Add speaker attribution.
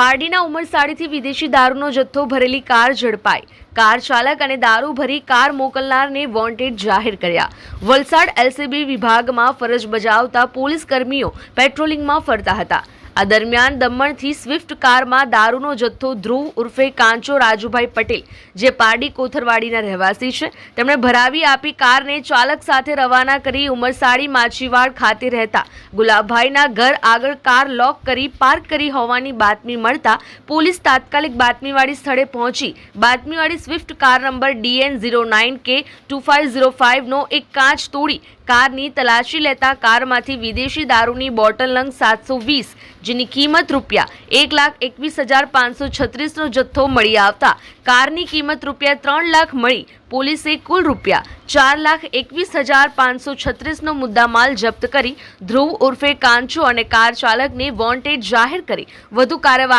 Speaker 1: પારડીના ઉમરસાડીથી વિદેશી દારૂનો જથ્થો ભરેલી કાર ઝડપાઈ. કાર ચાલક અને દારૂ ભરી કાર મોકલનારને વોન્ટેડ જાહેર કર્યા. વલસાડ એલસીબી વિભાગમાં ફરજ બજાવતા પોલીસ કર્મીઓ પેટ્રોલિંગમાં ફરતા હતા. આ દરમિયાન દમણથી સ્વિફ્ટ કારમાં દારૂનો જથ્થો ધ્રુવ ઉર્ફે કાંચો રાજુભાઈ પટેલ, જે પારડી કોથરવાડીના રહેવાસી છે, તેમણે ભરાવી આપી કારને ચાલક સાથે રવાના કરી ઉમરસાડી માછીવાડ ખાતે રહેતા ગુલાબભાઈના ઘર આગળ કાર લોક કરી પાર્ક કરી હોવાની બાતમી મળતા પોલીસ તાત્કાલિક બાતમીવાળી સ્થળે પહોંચી. બાતમીવાળી Swift car number DN zero nine K two five zero ફાઇવનો એક કાચ તોડી કારની તલાશી લેતા કારમાંથી વિદેશી દારૂની બોટલ નંગ સાતસો વીસ જેની કિંમત રૂપિયા એક લાખ એકવીસ હજાર પાંચસો છત્રીસનો જથ્થો મળી આવતા. કારની કિંમત રૂપિયા ત્રણ લાખ મળી. પોલીસે કુલ રૂપિયા ચાર લાખ એકવીસ હજાર પાંચસો છત્રીસનો મુદ્દામાલ જપ્ત કરી ધ્રુવ ઉર્ફે કાંચો અને કાર ચાલકને વોન્ટેડ જાહેર કરી. વધુ કાર્યવાહી